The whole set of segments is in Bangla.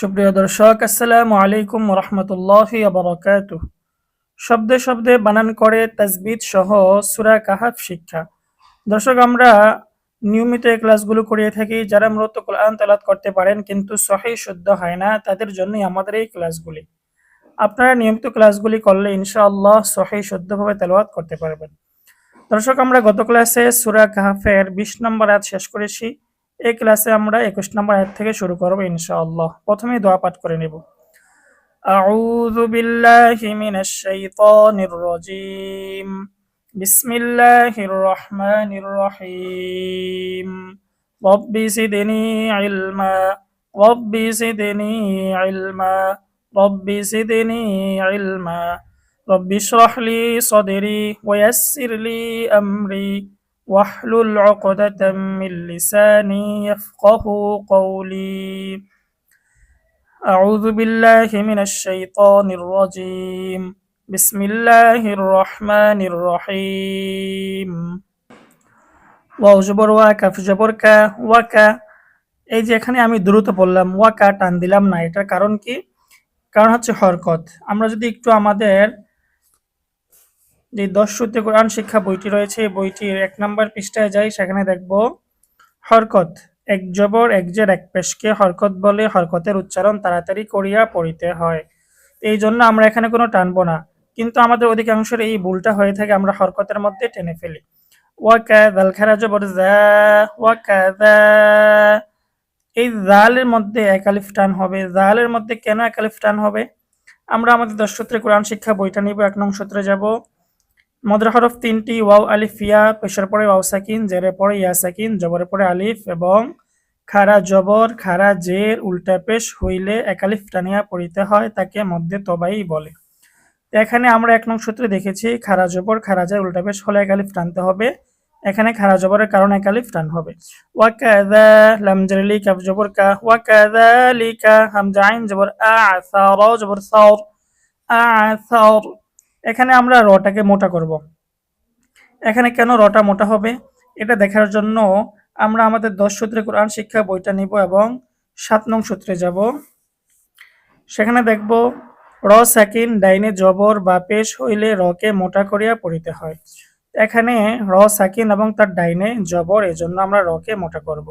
সুপ্রিয় দর্শক, আসসালামু আলাইকুম রহমতুল্লাহ বরকাত শব্দে শব্দে বানান করে তাজবিদ সহ সুরা কাহাফ শিক্ষা। দর্শক, আমরা নিয়মিত এই ক্লাসগুলো করিয়ে থাকি। যারা মূলত কোরআন তেলাত করতে পারেন কিন্তু সহি শুদ্ধ হয় না, তাদের জন্যই আমাদের এই ক্লাসগুলি। আপনারা নিয়মিত ক্লাসগুলি করলে ইনশাআল্লাহ সহি শুদ্ধভাবে তেলাওয়াত করতে পারবেন। দর্শক, আমরা গত ক্লাসে সুরা কাহাফের বিশ নম্বর আজ শেষ করেছি। এই ক্লাসে আমরা একুশ নম্বর আয়াত থেকে শুরু করবো ইনশাআল্লাহ প্রথমে দোয়া পাঠ করে নেব أعوذ بالله من الشيطان الرجيم بسم الله الرحمن الرحيم رب زدني علما رب زدني علما رب زدني علما رب اشرح لي صدري ويسر لي أمري واحلل عقدة من لساني يفقه قولي أعوذ بالله من الشيطان الرجيم بسم الله الرحمن الرحيم ওয়াও জবর ওয়া কাফ জবর কা ওয়াকা এই যে এখানে আমি দ্রুত বললাম ওয়াকা টান দিলাম না এটার কারণ কি কারণ হচ্ছে হরকত আমরা যদি একটু আমাদের যে দশ সূত্রে কোরআন শিক্ষা বইটি রয়েছে। এই বইটির এক নম্বর পৃষ্ঠায় যাই, সেখানে দেখব, হরকত, এক জবর, এক জের, এক পেশকে হরকত বলে হরকতের উচ্চারণ তাড়াতাড়ি করিয়া পড়িতে হয়। এই জন্য আমরা এখানে কোনো টানবো না। কিন্তু আমাদের অধিকাংশের এই ভুলটা হয়ে থাকে, আমরা হরকতের মধ্যে টেনে ফেলি। এই জালের মধ্যে একালিফ টান হবে। জালের মধ্যে কেন একালিফ টান হবে? আমরা আমাদের দশ সূত্রে কোরআন শিক্ষা বইটা নিব, এক নং সূত্রে যাব। মদরা হরফ তিনটি, ওয়াও, আলিফ ইয়া পেশার পরে ওয়াও, সাকিন, জেরের পরে ইয়া, সাকিন, জবরের পরে আলিফ এবং খারা জবর, খারা জের, উল্টা পেশ হইলে একালিফ টানিয়া পড়িতে হয়, তাকে মধ্যে তবাই বলে। এখানে আমরা এক নং সূত্রে দেখেছি, খারা জবর, খারা জের, উল্টা পেশ হলে একালিফ টানতে হবে। এখানে খারা জবরের কারণে একালিফ টান হবে। ওয়াকাদা লাম জারলি কাফ জবর কা ওয়াকাযালিকা হামজা আইন জবর আ সারা জবর সার আ সার এখানে আমরা রটাকে মোটা করব। এখানে কেন রটা মোটা হবে? এটা দেখার জন্য আমরা আমাদের দশ সূত্রে কোরআন শিক্ষা বইটা নিব এবং সাত নং সূত্রে যাব। সেখানে দেখব, র সাকিন ডাইনে জবর বা পেশ হইলে রকে মোটা করিয়া পড়িতে হয়। এখানে র সাকিন এবং তার ডাইনে জবর, এজন্য আমরা রকে মোটা করব।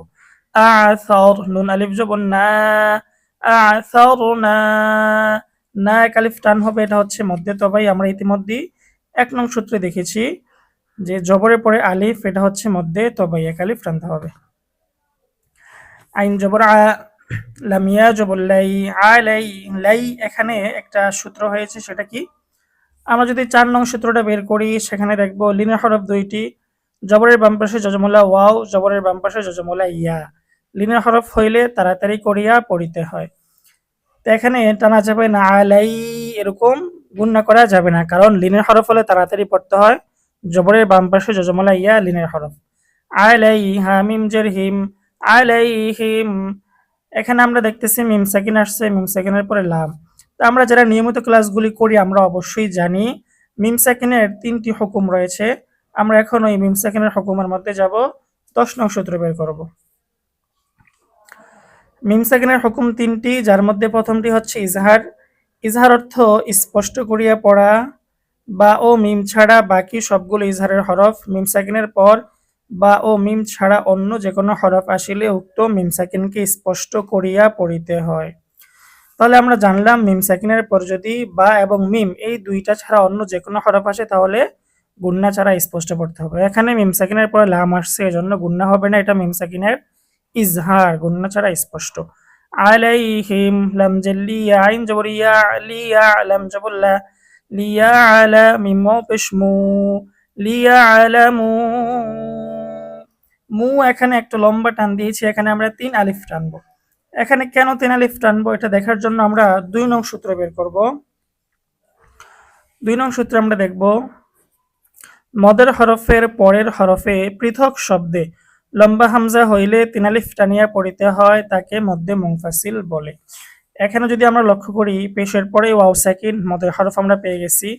আ সর নুন আলিফ জবর না আ সর না। না এক আলিফ টান হবে, এটা হচ্ছে মধ্যে। তবাই আমরা ইতিমধ্যেই এক নং সূত্রে দেখেছি যে জবরের পরে আলিফ, এটা হচ্ছে মধ্যে তবাই এক আলিফ টানতে হবে। আইন জবর আ, লামিয়া জবর লাই, আ, লাই এখানে একটা সূত্র হয়েছে, সেটা কি? আমরা যদি চার নং সূত্রটা বের করি, সেখানে দেখব লিনের হরফ দুইটি, জবরের বাম পাশে যজমলা ওয়াও, জবরের বাম পাশে যজমলা ইয়া। লিনের হরফ হইলে তাড়াতাড়ি করিয়া পড়িতে হয়। তো এখানে টানা যাবে না, আলাই এরকম গুণনা করা যাবে না, কারণ লিনের হরফ হলে তাড়াতাড়ি পড়তে হয়। জবরের বাম পাশে যজমলা ইয়া লিনের হরফ। আলাই হামিম জের হিম, আলাই হিম। এখানে আমরা দেখতেছি মিম সেকেন্ড আসছে, মিম সেকেন্ডের পরে লাম। তো আমরা যারা নিয়মিত ক্লাসগুলি করি, আমরা অবশ্যই জানি মিম সেকেন্ডের তিনটি হুকুম রয়েছে। আমরা এখন ওই মিম সেকেন্ডের হুকুমের মধ্যে যাব, দশ নং সূত্র বের করব। মিম সেকেন্ডের হুকুম তিনটি, যার মধ্যে প্রথমটি হচ্ছে ইজহার। ইজহার অর্থ স্পষ্ট করিয়া পড়া বা ও মিম ছাড়া বাকি সবগুলো ইজহারের হরফ। মিম সেকেন্ডের পর বা ও মিম ছাড়া অন্য যে কোনো হরফ আসিলে উক্ত মিম সেকেন্ডকে স্পষ্ট করিয়া পড়িতে হয়। তাহলে আমরা জানলাম মিম সেকেন্ডের পর যদি বা এবং মিম এই দুইটা ছাড়া অন্য যে কোনো হরফ আসে, তাহলে গুন্না ছাড়া স্পষ্ট পড়তে হবে। এখানে মিম সেকেন্ডের পরে লাম আসছে, এজন্য গুন্না হবে না, এটা মিম সেকেন্ডের ইজহার গুন্না ছাড়া স্পষ্ট। আলাইহিম লাম জাল্লি আইন জবরিয়া, লিয়া লাম জবল্লা, লিয়া আলা মিম পেশমু লিয়া আলামু মু, এখানে একটা লম্বা টান দিয়েছি, এখানে আমরা তিন আলিফ টানবো। এখানে কেন তিন আলিফ টানবো, এটা দেখার জন্য আমরা দুই নং সূত্র বের করব। দুই নং সূত্রে আমরা দেখব, মদের হরফের পরের হরফে পৃথক শব্দে লম্বা হামজা হইলে তিন আলিফ টানিয়া পড়িতে হয় তাকে মধ্যে মুংফাসিল বলে। এখানে যদি আমরা লক্ষ্য করি, পেশের পরে ওয়াও সাকিন, মদের হরফ আমরা পেয়ে গেছি।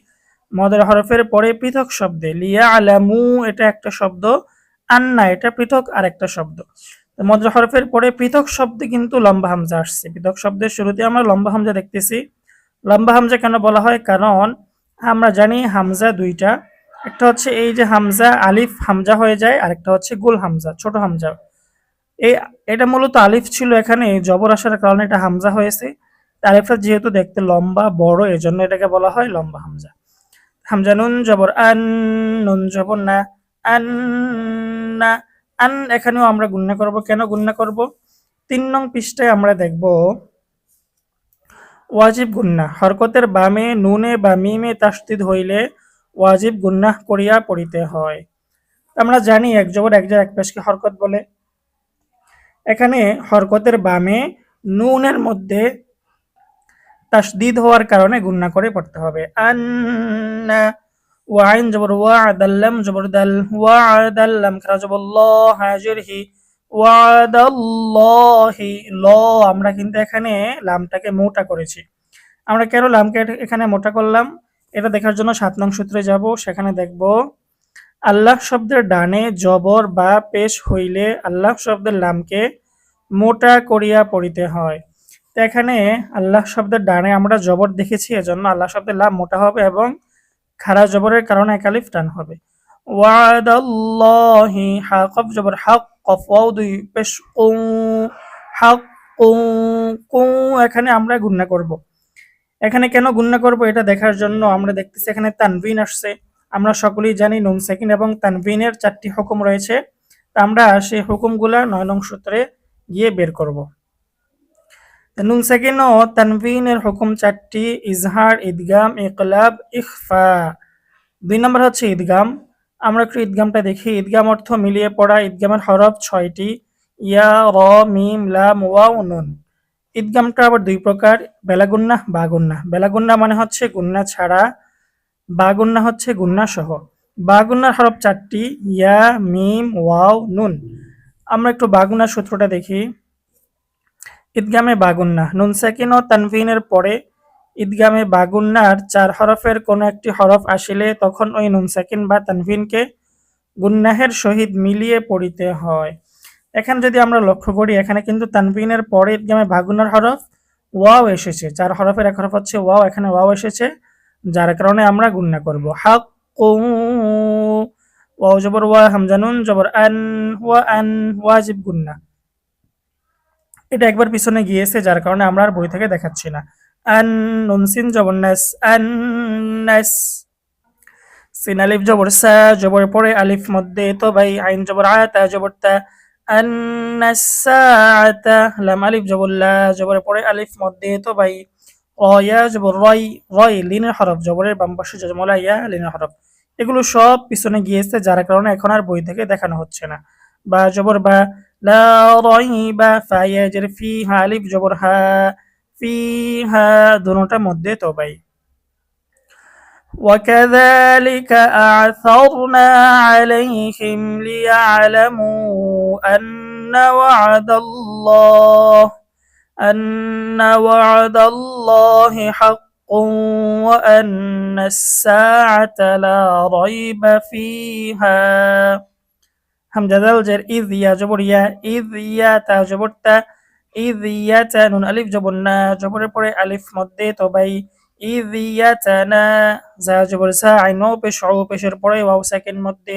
মদের হরফের পরে পৃথক শব্দে লিয়া আলামু এটা একটা শব্দ, আন্না, এটা পৃথক আর একটা শব্দ মদের হরফের পরে পৃথক শব্দে কিন্তু লম্বা হামজা আসছে। পৃথক শব্দের শুরুতে আমরা লম্বা হামজা দেখতেছি। লম্বা হামজা কেন বলা হয়? কারণ আমরা জানি হামজা দুইটা একটা হচ্ছে এই যে হামজা, আলিফ হামজা হয়ে যায়, আরেকটা হচ্ছে গোল হামজা, ছোট হামজা। এই, এটা মূলত আলিফ ছিল এখানে জবর আসার কারণে এটা হামজা হয়েছে। আলিফটা যেহেতু দেখতে লম্বা, বড়, এজন্য এটাকে বলা হয় লম্বা হামজা। হামজা নুন জবর আন, নুন জবর না, আন না, আন এখানেও আমরা গুণনা করব। কেন গুণনা করব? তিন নং পৃষ্ঠায় আমরা দেখব, ওয়াজিব গুন্না হরকতের বামে, নুনে বা মিমে তাস্তিদ হইলে ওয়াজিব গুন্না করিয়া পড়িতে হয়। আমরা জানি এক জবর এক জায়গায় এক পেশকে হরকত বলে। এখানে হরকতের বামে নুনের মধ্যে তাসদিদ হওয়ার কারণে গুন্না করে পড়তে হবে। ওয়াইন জবর ওয়া আদাল্লাম জবর দাল ওয়া আদাল্লাম খারা জবর ল ওয়াদাল্লাহি ল। আমরা কিন্তু এখানে লামটাকে মোটা করেছি। আমরা কেন লামকে এখানে মোটা করলাম? এটা দেখার জন্য সাত নং সূত্রে যাব, সেখানে দেখব, আল্লাহ শব্দের ডানে জবর বা পেশ হইলে আল্লাহ শব্দের লামকে মোটা করিয়া পড়িতে হয়। তো এখানে আল্লাহ শব্দের ডানে আমরা জবর দেখেছি, এজন্য আল্লাহ শব্দের লাম মোটা হবে এবং খারা জবরের কারণে একালিফ টান হবে। জবর কফ দুই পেশ এখানে আমরা গুণনা করব। এখানে কেন গুণনা করব এটা দেখার জন্য আমরা দেখতেছি, এখানে তানভিন আসছে। আমরা সকলেই জানি নুন সেকিন এবং তানভিনের চারটি হুকুম রয়েছে। তা আমরা সেই হুকুমগুলা নয় নং সূত্রে গিয়ে বের করব। নুন সেকিন ও তানভিনের হুকুম চারটি, ইজহার, ঈদগাম, ইকলাব, ইখফা। দুই নম্বর হচ্ছে ঈদগাম। আমরা একটু ঈদগামটা দেখি। ঈদগাম অর্থ মিলিয়ে পড়া। ঈদগামের হরফ ছয়টি। ইয়া, র, মিম, লাম, ওয়াও, নুন। ঈদগামটা আবার দুই প্রকার, বেলাগুন্না, বাগুন্না। বেলাগুন্না মানে হচ্ছে গুন্না ছাড়া, বাগুন্না হচ্ছে গুন্না সহ। বাগুন্নার হরফ চারটি, ইয়া, মিম, ওয়াও, নুন। আমরা একটু বাগুন্নার সূত্রটা দেখি। ঈদগামে বাগুন্না। নুন সাকিন ও তানভিনের পরে ঈদগামে বাগুন্নার চার হরফের কোনো একটি হরফ আসিলে তখন ওই নুন সাকিন বা তানভিনকে গুন্নাহের সহিত মিলিয়ে পড়িতে হয়। এখানে যদি আমরা লক্ষ্য করি, এখানে কিন্তু তানভিনের পরে ঈদগামে বাগুন্নার হরফ ওয়াও এসেছে। চার হরফের এক হরফ হচ্ছে ওয়াও, এখানে ওয়াও এসেছে, যার কারণে আমরা গুন্না করব। হাক ওয়াও জবর ওয়া হামজানুন জবর আন, ওয়া আন, ওয়াজিব গুন্না এটা একবার পিছনে গিয়েছে, যার কারণে আমরা আর বই থেকে দেখাচ্ছি না। আন নুনসিন জবর নাস, আন, নাস। সিন আলিফ জবর সা, জবর পরে আলিফ মধ্যে তো ভাই, আইন জবর আতা জবর তা। পরে আলিফ মধ্যে তো জবর রয় রয় হরফ জবরের বাম জজমলা ইয়া হরফ। এগুলো সব পিছনে গিয়েছে, যার কারণে এখন আর বই থেকে দেখানো হচ্ছে না। বা জবর বা লা ফি হা আলিফ জবর হা ফি হা দুটোটার মধ্যে তো ভাই। وكذلك أعثرنا عليهم ليعلموا أن وعد الله أن وعد الله حق وأن الساعة لا ريب فيها. هم جذل جر إذ يا جبر يا إذ يا تجبرت إذ يا تنون ألف جبرنا جبر بري ألف مدة تبي তা জবর সা পেশের পরে ওয়াও মধ্যে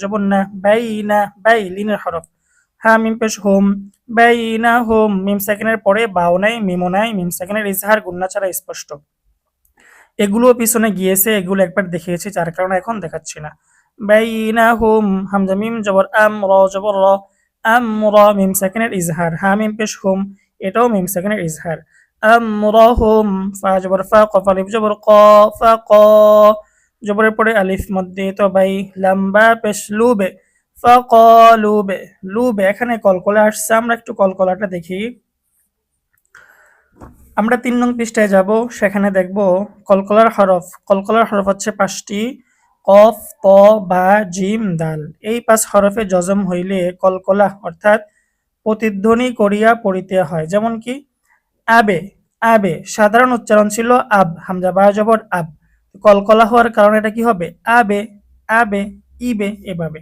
জবর না। বাই না। হোম। মিম পরে বাও নাই মিমো নাই, মিম সেকেন্ডের ইজহার, গুন্না ছাড়া স্পষ্ট। এগুলো পিছনে গিয়েছে, এগুলো একবার দেখিয়েছি, যার কারণে এখন দেখাচ্ছি না। বাইনা হুম, হামজা, মিম, জবর, আম, র, জবর, র। আম র মিম সেকেন্ডের ইজহার হা মিম পেশ হুম এটাও মিম সেকেন্ডের ইজহার আম র হুম ফা জবর ফা কফ আলিফ জবর ক ফা ক জবরের পরে আলিফ মধ্যে তো বাই লম্বা পেশ লুবে ফা ক লুবে লুবে এখানে কলকলা আসছে. আমরা একটু কলকলাটা দেখি। আমরা তিন নং পৃষ্ঠায় যাব। সেখানে দেখব কলকলার হরফ। কলকলার হরফ হচ্ছে পাঁচটি। কফ, ত, বা জিম দাল এই পাঁচ হরফে জজম হইলে কলকলা অর্থাৎ প্রতিধ্বনি করিয়া পড়িতে হয়। যেমন কি, আবে আবে, সাধারণ উচ্চারণ ছিল আব, হামজা বা জবর আব। কলকলা হওয়ার কারণে এটা কি হবে? আবে আবে, ইবে, এভাবে।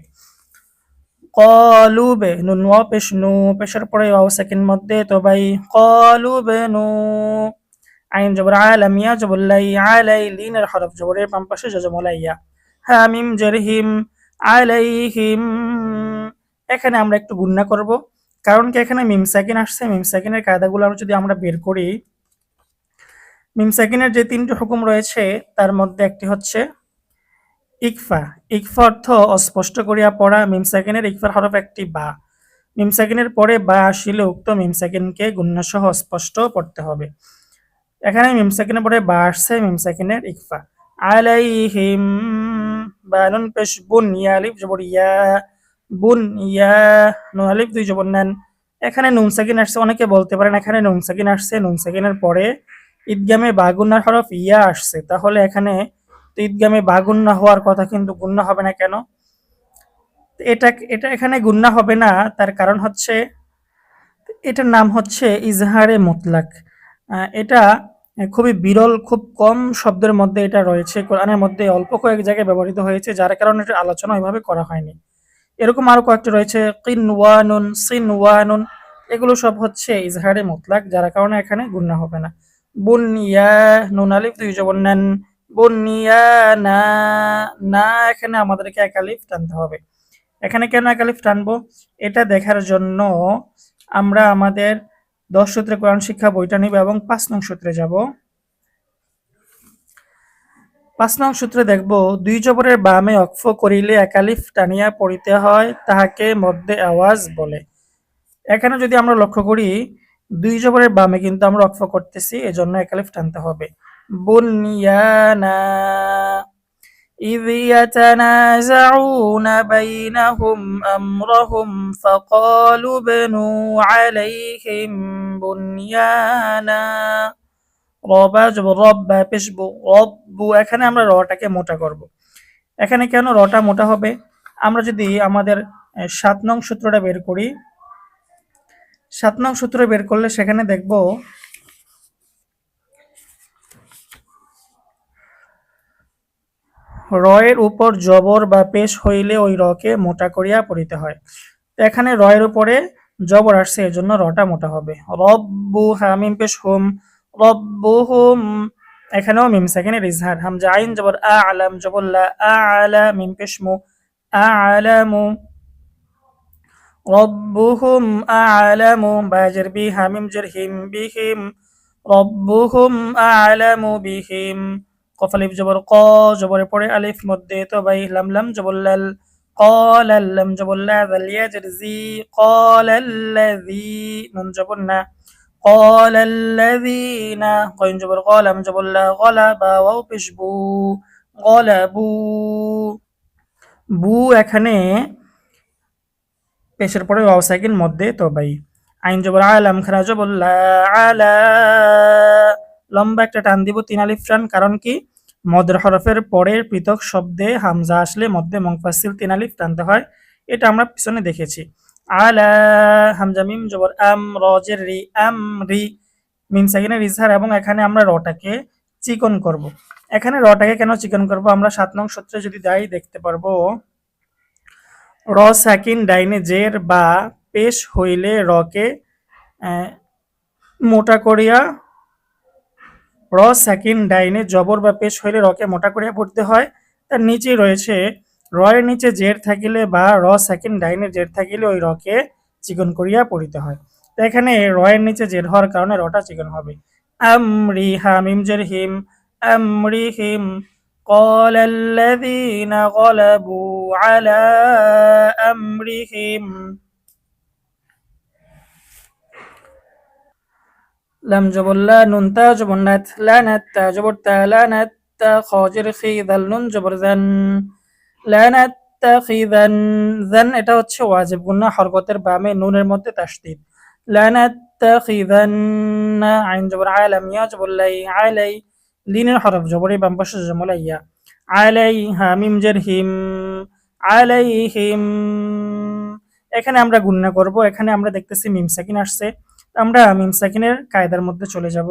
কলুবে নুন ওয়া পেশ নু, পেশের পরে ওয়াও সেকেন্ড মধ্যে তো ভাই কলুবে নু। আইন জবর আলাম ইয়া জবর লাই আলাই লিনের হরফ জবরের বাম পাশে জজমলাইয়া হ্যাঁ মিম জেরহিম আলাইহিম। এখানে আমরা একটু গুণনা করব, কারণ কি এখানে মিম সাকিন আসছে। মিম সাকিনের কায়দাগুলো যদি আমরা বের করি, মিম সাকিনের যে তিনটি হুকুম রয়েছে, তার মধ্যে একটি হচ্ছে ইকফা। ইকফা অর্থ অস্পষ্ট করিয়া পড়া, মিম সাকিনের ইকফার হরফ একটি বা। মিম সাকিনের পরে বা আসিলে উক্ত মিম সাকিনকে গুণ্যসহ স্পষ্ট পড়তে হবে। এখানে মিম সাকিনের পরে বা আসছে, মিম সাকিনের ইকফা। আলাইহিম। বানুন পেশ বুন, ইয়া আলিফ জবর ইয়া, বুন, ইয়া নুন আলিফ, দুই জবর নেন। এখানে নুন সাকিন আসছে, অনেকে বলতে পারেন এখানে নুন সাকিন আসছে, নুন সাকিনের পরে ঈদগামে বাগুন্নার হরফ ইয়া আসছে। তাহলে এখানে ঈদগামে বাগুন্না হওয়ার কথা কিন্তু গুন্না হবে না কেন? এটা এটা এখানে গুন্না হবে না, তার কারণ হচ্ছে, এটার নাম হচ্ছে ইজহারে মুতলাক। এটা খুবই বিরল, খুব কম শব্দের মধ্যে এটা রয়েছে। কোরআনের মধ্যে অল্প কয়েক জায়গায় ব্যবহৃত হয়েছে, যার কারণে এটা আলোচনা ওইভাবে করা হয়নি। এরকম আরও কয়েকটি রয়েছে কিন ওয়ানুন সিন ওয়ানুন এগুলো সব হচ্ছে ইজহারে মুতলাক, যার কারণে এখানে গুন্না হবে না। বুনিয়া নুন আলিফ, দুই জবর নেন। বুনিয়া না না এখানে আমাদেরকে একালিফ টানতে হবে। এখানে কেন একালিফ টানবো? এটা দেখার জন্য আমরা আমাদের দশ সূত্রে কোরআন শিক্ষা, বইটা নিব এবং পাঁচ নং সূত্রে যাব। পাঁচ নং সূত্রে দেখব, দুই জবরের বামে অক্ফ করিলে একালিফ টানিয়া পড়িতে হয়, তাহাকে মধ্যে আওয়াজ বলে। এখানে যদি আমরা লক্ষ্য করি, দুই জবরের বামে কিন্তু আমরা অক্ফ করতেছি, এজন্য একালিফ টানতে হবে। বুনিয়ানা إذ يتنازعون بينهم أمرهم فقالوا بنوا عليهم بنيانا রবা রব্বা পেশবু রব্বু এখানে আমরা রটাকে মোটা করব। এখানে কেন রটা মোটা হবে আমরা যদি আমাদের সাত নং সূত্রটা বের করি সাত নং সূত্র বের করলে সেখানে দেখব রয়ের উপর জবর বা পেশ হইলে ওই রকে মোটা করিয়া পড়িতে হয়। এখানে রয়ের উপরে জবর আসছে এর জন্য রটা মোটা হবে। রব্বু হামিম পেশ হুম রব্বুহুম। এখানেও মিম সেকেন্ডের ইজহার। হামজা আইন জবর আ আলাম জবল্লা আ আলা মিম পেশ মু আ আলামু রব্বুহুম আলামু বাজের বি হামিম জের হিম বিহিম। রব্বুহুম আলামু বিহিম। কফ আলিফ জবর ক জবরের পরে আলিফ মধ্যে তো বাই লাম লাম জবল্লাল قال لم جبل ذا اليجرزي قال الذي نون جبلنا قال الذين قين جبر قال من جبل غلب واو পেশবু غلبوا বু এখানে পেশের পরে ওয়াও সাকিন মধ্যে তো ভাই আইন জবর আলাম খারা জবল্লা আলা লম্বা একটা টান দিব তিন আলিফ টান, কারণ কি? মদের হরফের পরের পৃথক শব্দে হামজা আসলে মধ্যে মংফাসিল তিন আলিফ টানতে হয়। এটা আমরা পিছনে দেখেছি। আলা হামজা মিম জবর আম রজের রি, আম, রি, মিম সাকিনের ইজহার এবং এখানে আমরা রটাকে চিকন করব। এখানে রটাকে কেন চিকন করব? আমরা সাত নং সূত্রে যদি যাই, দেখতে পারব। র সাকিন ডাইনে জের বা পেশ হইলে রকে মোটা করিয়া র সাকিন ডাইনে জবর বা পেশ হইলে রকে মোটা করিয়া পড়তে হয় তার নিচেই রয়েছে রয়ের নিচে জের থাকিলে বা র সেকেন্ড ডাইনে জের থাকিলে ওই রকে চিকন করিয়া পড়িতে হয় তো এখানে রয়ের নিচে জের হওয়ার কারণে রটা চিকন হবে আমরি হামিম জের হিম আমরি হিম قال الذين غلبوا على أمرهم লাম জবল্লা নুন তা জবন্নাত লানাত তা জবর তা লানাত তা খজের খি দাল নুন জবর জান লানাত তা খি জান জান এটা হচ্ছে ওয়াজিব গুন্না হরকতের বামে নুনের মধ্যে তাসদিদ। লানাত তা খি জান আইন জবর আলাম ইয়া জবল্লাই আলাই লিনের হরফ জবরে বাম পাশে জমলা ইয়া আলাইহা মিম জারহিম, আলাইহিম। এখানে আমরা গুন্না করব, এখানে আমরা দেখতেছি মিম সাকিন আসছে। আমরা মিম সাকিনের কায়দার মধ্যে চলে যাব।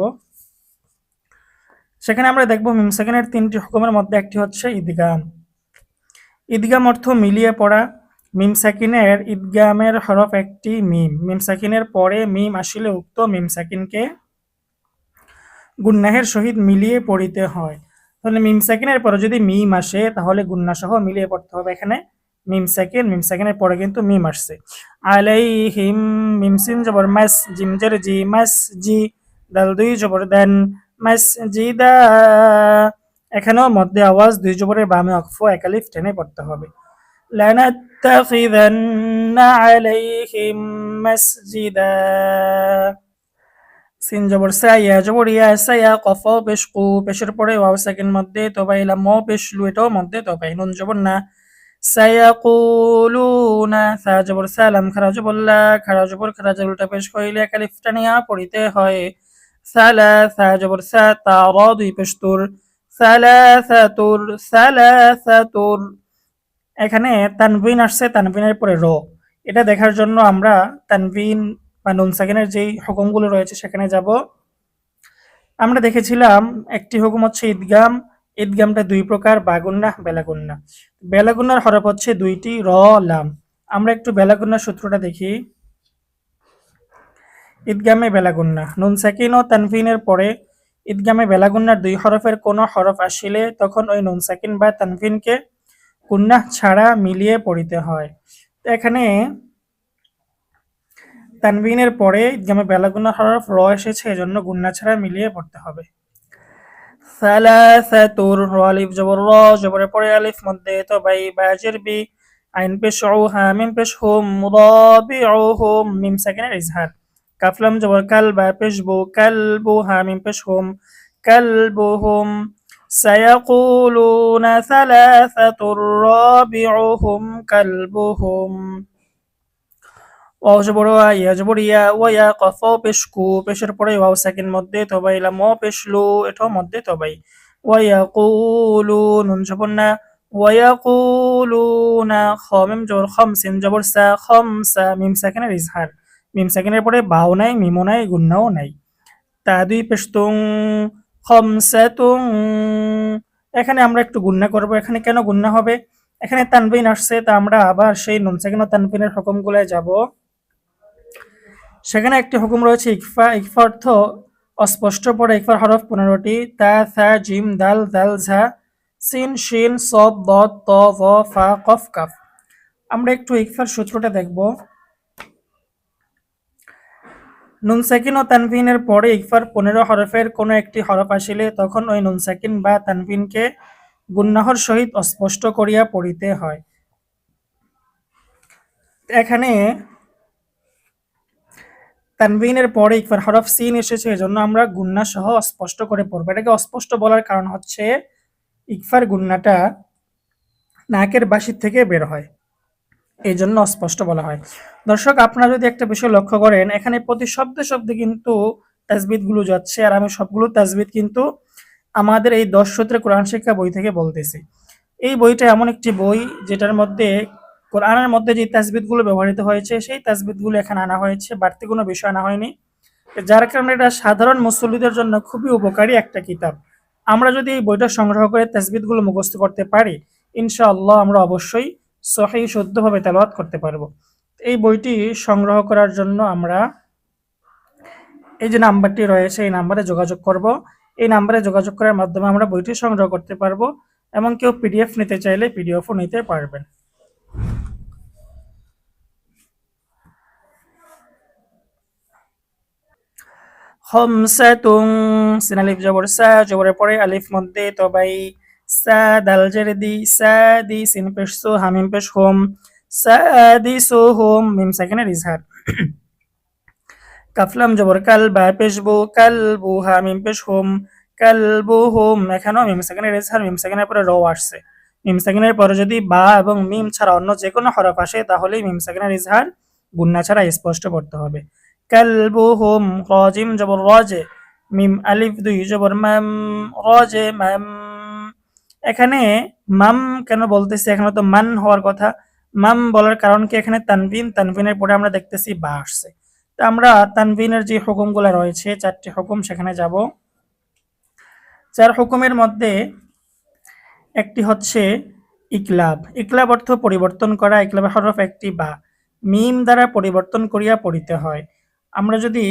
সেখানে আমরা দেখব মিম সেকেন্ডের তিনটি হুকুমের মধ্যে একটি হচ্ছে ঈদগাম। ঈদগাম অর্থ মিলিয়ে পড়া। মিম সাকিনের ঈদগামের হরফ একটি মিম। মিম সাকিনের পরে মিম আসলে উক্ত মিম সাকিনকে গুন্নাহের সহিত মিলিয়ে পড়িতে হয়। তাহলে মিম সেকেন্ডের পরে যদি মিম আসে, তাহলে গুন্না সহ মিলিয়ে পড়তে হবে এখানে। মিম সেকেন্ড, মিম সেকেন্ডের পরে কিন্তু মিম আসছে। আলাই হিম মিম সিন জবর মাস জিম জের জি মাস জি, দাল দুই জবর দেন মাস জিদা এখানেও মধ্যে আওয়াজ, দুই জবরের বামে অক্ফ, একালিফ টেনে পড়তে হবে। সিন জবর সা ইয়া জবর ইয়া সা ইয়া কফ পরে সেকেন্ড মধ্যে তবাই লা ম এটাও মধ্যে তো পাই নুন জবর না। জবরটা পেশ পড়িতে হয়। তা এখানে তানভিন আসছে, তানভিনের পরে র। এটা দেখার জন্য আমরা তানভিন বা নুন সাকিনের যেই হুকুমগুলো রয়েছে সেখানে যাব। আমরা দেখেছিলাম একটি হুকুম হচ্ছে ঈদগাম। ঈদগামটা দুই প্রকার, বাগুন্না, বেলাগুন্না। বেলাগুন্নার হরফ হচ্ছে দুইটি র, লাম। আমরা একটু বেলাগুন্নার সূত্রটা দেখি। ঈদগামে বেলাগুন্না। নুন সাকিন ও তানভিনের পরে ঈদগামে বেলাগুন্নার দুই হরফের কোনো হরফ আসিলে তখন ওই নুন সাকিন বা তানভিনকে গুন্নাহ ছাড়া মিলিয়ে পড়িতে হয়। এখানে তানবিনের পরে ঈদগামে বেলাগুন্না হরফ র এসেছে, এজন্য গুন্না ছাড়া মিলিয়ে পড়তে হবে। সালাসাতুর র আলিফ জবর র জবরের পরে আলিফ মধ্যে তো বাই বাজের বি আইন পেশ ও হা মিম পেশ হুম মুদাবিউহুম মিম সাকিনের ইজহার কাফলাম জবর কাল বা পেশ বু কালবু হা মিম পেশ হুম কালবুহুম سيقولون ثلاثة رابعهم كلبهم ইয়া ইয়া কফ পেশের পরে মধ্যে লা ম পেশ লু এটাও মধ্যে ওয়া নুন জবর মিম জবর সা মিম ইজহার। মিম পরে বাও নাই মিমও নাই, গুন্নাও নাই। তা দুই পেশ তুং খমসাতুং। এখানে আমরা একটু গুন্না করব, এখানে কেন গুন্না হবে? এখানে তানবিন আসছে, তা আমরা আবার সেই নুন সেকেন্ড তানবিনের হুকুমগুলোয় যাব। সেখানে একটি হুকুম রয়েছে, ইকফা ইকফা অর্থ অস্পষ্ট পড়ে, ইকফার হরফ পনেরোটি, তা, থা, জিম, দাল দাল, ঝা, সিন, শিন, সব দ ত, ভ, ফা, কফ, কাফ। আমরা একটু ইকফার সূত্রটা দেখব। নুন, সাকিন ও তানভিনের পরে ইকফার পনেরো হরফের কোনো একটি হরফ আসিলে তখন ওই নুন, সাকিন বা তানভিনকে গুন্নাহর সহিত অস্পষ্ট করিয়া পড়িতে হয়। এখানে তানভিনের পরে ইকফার হরফ সিন এসেছে, এজন্য আমরা গুন্না সহ অস্পষ্ট করে পড়ব। এটাকে অস্পষ্ট বলার কারণ হচ্ছে ইকফার গুন্নাটা নাকের বাসির থেকে বের হয়। এই জন্য অস্পষ্ট বলা হয়। দর্শক, আপনারা যদি একটা বিষয় লক্ষ্য করেন, এখানে প্রতি শব্দে শব্দে কিন্তু তাজবিদগুলো যাচ্ছে, আর আমি সবগুলো তাজবিদ কিন্তু আমাদের এই দশ সূত্রে কোরআন শিক্ষা বই থেকে বলতেছি। এই বইটা এমন একটি বই যেটার মধ্যে কোরআনের মধ্যে যে তাজবিদগুলো ব্যবহৃত হয়েছে, সেই তাজবিদগুলো এখানে আনা হয়েছে। বাড়তি কোনো বিষয় আনা হয়নি। যার কারণে এটা সাধারণ মুসল্লিদের জন্য খুবই উপকারী একটা কিতাব। আমরা যদি এই বইটা সংগ্রহ করে তাজবিদগুলো মুখস্থ করতে পারি, ইনশাআল্লাহ আমরা অবশ্যই সহি, শুদ্ধভাবে তেলাওয়াত করতে পারব। এই বইটি সংগ্রহ করার জন্য আমরা এই যে নাম্বারটি রয়েছে, এই নাম্বারে যোগাযোগ করব। এই নাম্বারে যোগাযোগ করার মাধ্যমে আমরা বইটি সংগ্রহ করতে পারব এবং কেউ পিডিএফ নিতে চাইলে পিডিএফও নিতে পারবেন। খমসাতুং সিন আলিফ জবর সা জবরের পরে আলিফ মধ্যে তবাই সা দাল জের দি সা দি সিন পেশ সো হামিম পেশ হোম সা দি সো হোম মিম সেকেন্ডের ইজহার কাফলাম জবর কাল বা পেশ বু কাল বু হামিম পেশ হোম কাল বু হোম এখানেও মিম সেকেন্ডের ইজহার মিম সেকেন্ডের পরে র আসছে মিম সেকেন্ডের পরে যদি বা এবং মিম ছাড়া অন্য যে কোনো হরফ আসে, তাহলেই মিম সেকেন্ডের ইজহার গুন্না ছাড়া স্পষ্ট করতে হবে। কালবুহুম রাজিম জবর রাজে, মিম আলিফ দুই জবর মাম রাজে মাম। এখানে মাম কেন বলতেছি? এখানে তো মান হওয়ার কথা। মাম বলার কারণ কি? এখানে তানভিন, তানভিনের পরে আমরা দেখতেছি বা আসছে। তো আমরা তানভিনের যে হুকুমগুলো রয়েছে, চারটি হুকুম সেখানে যাব। চার হুকুমের মধ্যে একটি হচ্ছে ইকলাব। ইকলাব অর্থ পরিবর্তন করা, ইকলাবের হরফ একটি বা। মিম দ্বারা পরিবর্তন করিয়া পড়িতে হয়। আমরা যদি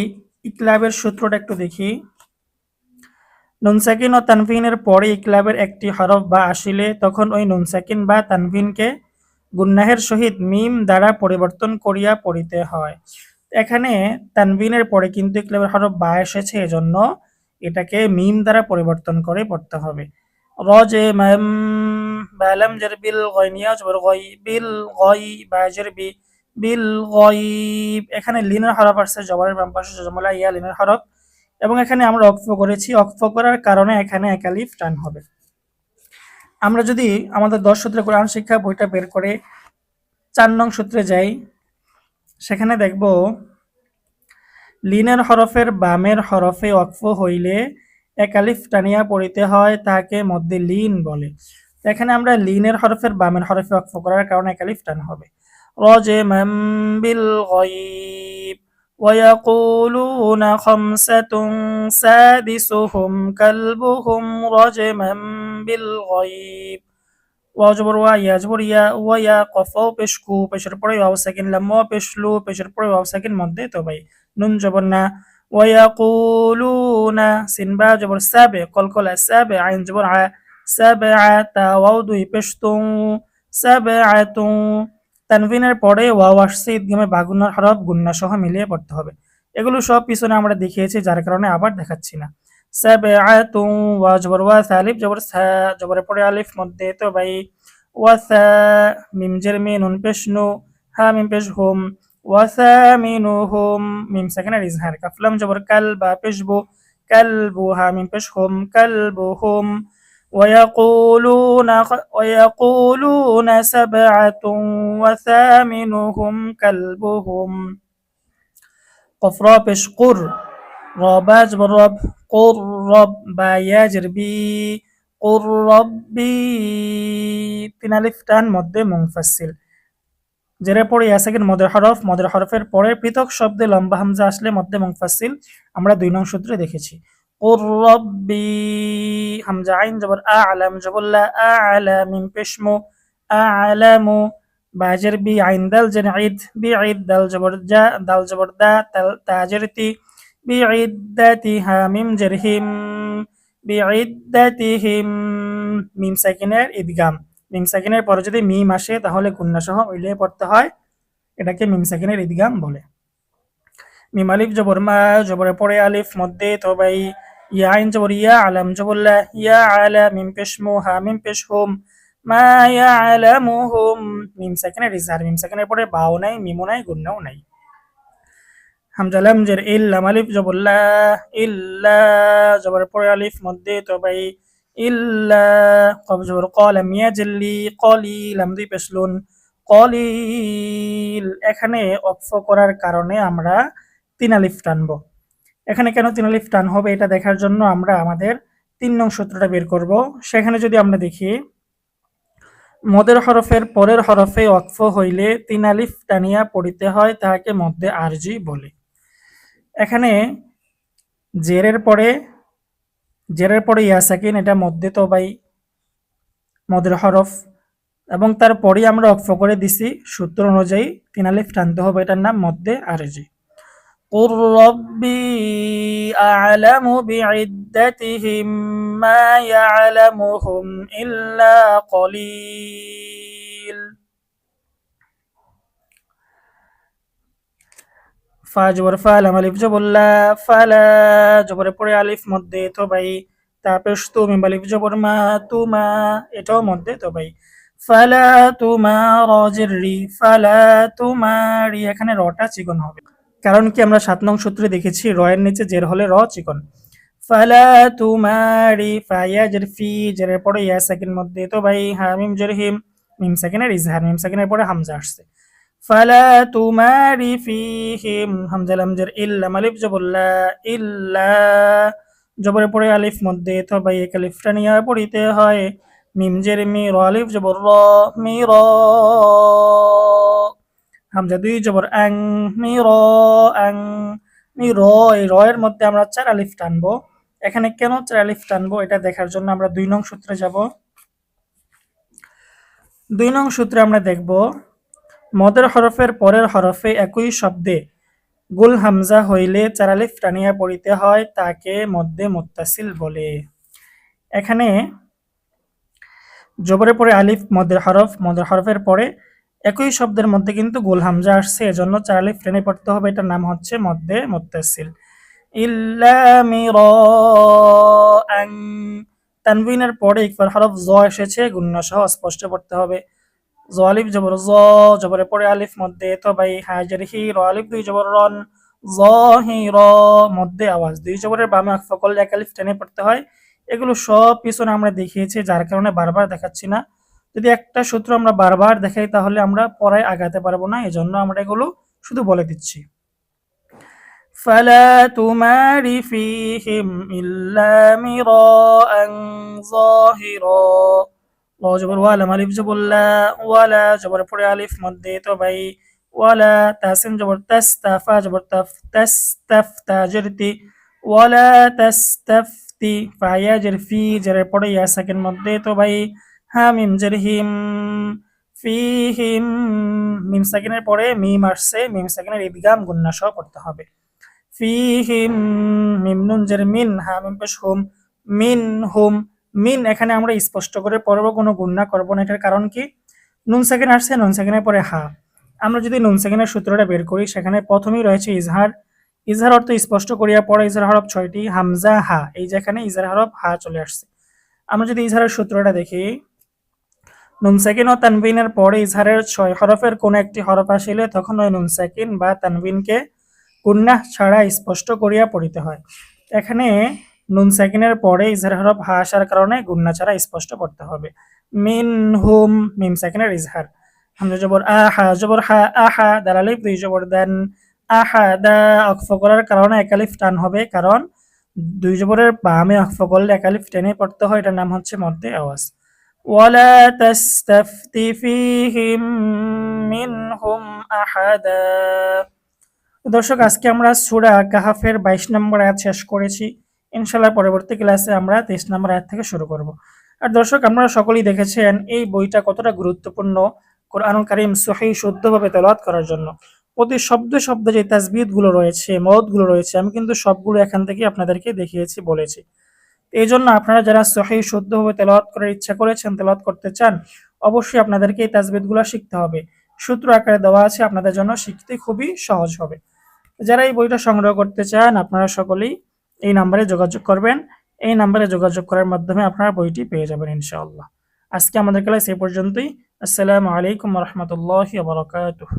ইকলাবের সূত্রটা একটু দেখি। নুনসাকিন ও তানভিনের পরে ইকলাবের একটি হরফ বা আসিলে, তখন ওই নুনসাকিন বা তানভিনকে গুন্নাহের সহিত মিম দ্বারা পরিবর্তন করিয়া পড়িতে হয়। এখানে তানভিনের পরে কিন্তু ইকলাবের হরফ বা এসেছে, এজন্য এটাকে মিম দ্বারা পরিবর্তন করে পড়তে হবে। বিল গয়নিয়া জবর গই বিল গই বা জার বিল গয়ব এখানে লিনের হরফ আসছে জবরের বাম পাশে জমলা ইয়া লিনের হরফ। এবং এখানে আমরা অক্ফ করেছি। অক্ফ করার কারণে এখানে একালিফ টান হবে। আমরা যদি আমাদের দশ সূত্রে কোরআন শিক্ষা বইটা বের করে চার নং সূত্রে যাই, সেখানে দেখব লিনের হরফের বামের হরফে অক্ফ হইলে একালিফ টানিয়া পড়িতে হয় তাকে মধ্যে লিন বলে তো এখানে আমরা লিনের হরফের বামের হরফে অক্ফ করার কারণে একালিফ টান হবে রজে বিল গয়ব ويقولون خمسة سادسهم كلبهم رجما بالغيب ওয়াজবর ওয়া ইয়াজবর ইয়া ওয়া ইয়া কফাও পেশকু পেশের পরে ওয়াও সেকেন্ড লাম্মা পেশলু পেশের পরে ওয়াও সেকেন্ড মধ্যে তো ভাই নুন জবর না ওয়াকুলুনা সিনবা জবর সাবে কলকলা সাবে আইন জবর আ সাবে আ তা ওয়াও দুই পেশতু সাবে আতু তানভিনের পরে ওয়াও আসছে ঈদগামে বাগুনার হরফ গুন্না সহ মিলিয়ে পড়তে হবে। এগুলো সব পিছনে আমরা দেখিয়েছি, যার কারণে আবার দেখাচ্ছি না। সাবআতু ওয়া জবর ওয়া সালিফ জবর সা জবরের আলিফ মধ্যে তো ভাই। ওয়া সা মিম জের নুন পেশ নু হা মিম পেশ হুম وثامنهم ميم ساكنة الإزهار كف لام جبر كلب بشبو كلبها من بشهم كلبهم. ويقولون ويقولون سبعة وثامنهم كلبهم. قف رابش قر جبر رب قر رب يجر بي قر ربي تنالفتان مد منفصل জেরে পরে ইয়াসাকের মদের হরফ, মদের হরফের পরে পৃথক শব্দে লম্বা হামজা আসলে মধ্যে মুংফাসিল আমরা দুই নং সূত্রে দেখেছি। রব্বি হামজা আইন জবর আ, আলাম জবল্লা আ আলাম পেশমু, আ, আলামু, বাজের বি, আইন দাল জেন ঈদ, বি আইদ দাল জবর জা, দাল জবর দা, তাল তাজেরতি বি আইদ ঈদ দাতি হামিম জেরহিম, বি আইদ ঈদ দাতি হিম, মিম সাকিনের ঈদগাম। মিম সাকিনের পরে যদি মিম আসে, তাহলে কুন্না সহ মিলিয়ে পড়তে হয়। এটাকে মিম সাকিনের ইদগাম বলে। মিম আলিফ জবর মা জবরের পরে আলিফ, মধ্যে তো ভাই ইয়া আইন জবর, ইয়া আলাম জবল্লা ইয়া আলা মিম পেশ হা মিম পেশ হোম মা ইয়া আলামুহুম মিম সেকেন্ডের ইজহার মিম সেকেন্ডের পরে বাও নাই, মিমও নাই গুন্নাও নাই। হামজা লাম জের ইল্লাম আলিফ জবল্লা ইল্লা জবরের পরে আলিফ, মধ্যে তো কব জবর কলাম ইয়াজলি, কলিলাম দুই পেশলুন কলিল, এখানে অক্ফ করার কারণে আমরা তিন আলিফ টানবো। এখানে কেন তিন আলিফ টান হবে এটা দেখার জন্য আমরা আমাদের তিন নং সূত্রটা বের করব। সেখানে যদি আমরা দেখি, মদের হরফের পরের হরফে অক্ফ হইলে তিন আলিফ টানিয়া পড়িতে হয় তাহাকে মধ্যে আরজি বলে। এখানে জেরের পরে জেরের পরে ইয়াসাকিন এটা মধ্যে তো বাই মদের হরফ এবং তারপরেই আমরা অক্ফ করে দিছি সূত্র অনুযায়ী তিন আলিফ টানতে হবে এটার নাম মধ্যে আরজি قل ربي أعلم بعدتهم ما يعلمهم إلا قليل ফাজবর ফালাম আলিফ জবল্লা ফালা, জবরে পরে আলিফ মধ্যে তো ভাই। তারপর তুমি আলিফ, জবর মা তুমা এটাও মধ্যে তো ভাই। ফালা তুমা রজের রি, ফালা তুমারি এখানে রটা চিকন হবে। কারণ কি আমরা সাত নং সূত্রে দেখেছি, রয়ের নিচে জের হলে র চিকন। ফালা তুমারি ফায়া জের, ফি, জেরের পরে ইয়া, সেকেন্ড মধ্যে তো ভাই হামিম জের, হিম, মিম, সেকেন্ডের ইজহার, মিম, সেকেন্ডের পরে হামজা আসছে। ফালা তুমারি ফিহিম হামজা লাম জের ইল্লা মালিফ জবুল্লা ইল্লা জবরের পরে আলিফ মধ্যে তো ভাই এক আলিফটা নিয়ে পড়িতে হয়। মিম জের মি র আলিফ জবর র মি র। হামজা দুই জবর আং মি র আং মি র। এই র এর মধ্যে আমরা চার আলিফ টানবো। এখানে কেন চার আলিফ টানবো এটা দেখার জন্য আমরা দুই নং সূত্রে যাব। দুই নং সূত্রে আমরা দেখব মদের হরফের পরের হরফে একই শব্দে গুল হামজা হইলে চারালিফ টানিয়া পড়িতে হয়, তাকে মধ্যে মোত্তাসিল বলে। এখানে জবরের পরে আলিফ, মদের হরফ, মদের হরফের পরে একই শব্দের মধ্যে কিন্তু গোল হামজা আসছে, এজন্য চার আলিফ টেনে পড়তে হবে, এটার নাম হচ্ছে মধ্যে মোত্তাসিল। তানবিনের পরে ইকফার হরফ জ এসেছে গুন্না সহ স্পষ্ট পড়তে হবে। জ আলিফ জবর জ জবরে পরে আলিফ মধ্যে তো ভাই হাজার হি র আলিফ দুই জবর রন জ হি র মধ্যে আওয়াজ দুই জবরের বামে আকফা করলে এক আলিফ টেনে পড়তে হয় এগুলো সব পিছনে আমরা দেখিয়েছি যার কারণে বারবার দেখাচ্ছি না যদি একটা সূত্র আমরা বারবার দেখাই তাহলে আমরা পড়ায় আগাতে পারবো না এজন্য আমরা এগুলো শুধু বলে দিচ্ছি فلا تمار فيهم إلا مراء ظاهرا ল জবর ওয়ালা আলিফ ওয়ালা, জবর আলিফ, মধ্যে তো ভাই ওয়ালা তাসিন জবর তাস জবর তাফ, তাস, তাফ তাজরতি ওয়ালা, তাস তাফতি ফায়া জের, ফি জের পরে ইয়া সাকিন, মধ্যে তো ভাই হা মিম জের, হিম ফিহিম মিম সাকিনের পরে মিম আসছে, মিম সাকিনের ইদগাম, গুন্না সহ পড়তে হবে। ফিহিম মিম নুন জের, মিন হা মিম পেশ হুম, মিন হুম মিন এখানে আমরা স্পষ্ট করে পড়ব, কোনো গুন্না করব না। এটার কারণ কি? নুন সেকেন্ড আসছে, নুন সেকেন্ডের পরে হা। আমরা যদি নুন সেকেন্ডের সূত্রটা বের করি, সেখানে প্রথমেই রয়েছে ইজহার। ইজহার অর্থ স্পষ্ট করিয়া পড়ে, ইজহার হরফ ছয়টি, হামজা, হা। এই যেখানে ইজহার হরফ, হা চলে আসছে। আমরা যদি ইজহারের সূত্রটা দেখি, নুন সেকেন্ড ও তানবিনের পরে ইজহারের ছয় হরফের কোন একটি হরফ আসিলে, তখন ওই নুন সেকেন্ড বা তানবিনকে গুন্না ছাড়া স্পষ্ট করিয়া পড়িতে হয়। এখানে নুন সেকেন্ডের পরে ইজহার হরফ হা আসার কারণে গুন্না ছাড়া স্পষ্ট করতে হবে। মিন, হুম, মিম সেকেন্ডের ইজহার। হামজা জবর আহা জবর হা আহা দালালিফ দুই জবর দেন। আহা দা, অক্ফ করার কারণে একালিফ টান হবে, কারণ দুই জবরের বামে অক্ফ করলে একালিফ টেনে পড়তে হয়, এটার নাম হচ্ছে মধ্যে আওয়াজ। ওয়ালা তাস্তাফতি ফিহিম মিনহুম আহাদা। দর্শক, আজকে আমরা সুরা কাহাফের 22 নম্বর আয়াত শেষ করেছি। ইনশাআল্লাহ পরবর্তী ক্লাসে আমরা 23 নম্বর আয়াত থেকে শুরু করব। আর দর্শক, আপনারা সকলেই দেখেছেন এই বইটা কতটা গুরুত্বপূর্ণ কোরআনুল কারীম সহিহ শুদ্ধভাবে তেলাওয়াত করার জন্য। প্রতি শব্দ শব্দে যে তাসবিদগুলো রয়েছে, মদগুলো রয়েছে, আমি কিন্তু সবগুলো এখান থেকে আপনাদেরকে দেখিয়েছি, বলেছি। এই জন্য আপনারা যারা সহি শুদ্ধভাবে তেলাওয়াত করার ইচ্ছা করেছেন, তেলাওয়াত করতে চান, অবশ্যই আপনাদেরকে এই তাজবিদগুলো শিখতে হবে। সূত্র আকারে দেওয়া আছে, আপনাদের জন্য শিখতে খুবই সহজ হবে। যারা এই বইটা সংগ্রহ করতে চান, আপনারা সকলেই এই নাম্বারে যোগাযোগ করবেন। এই নাম্বারে যোগাযোগ করার মাধ্যমে আপনারা বইটি পেয়ে যাবেন ইনশাআল্লাহ। আজকে আমাদের ক্লাস এই পর্যন্তই। আসসালামু আলাইকুম রহমতুল্লাহ বারকাতুহ।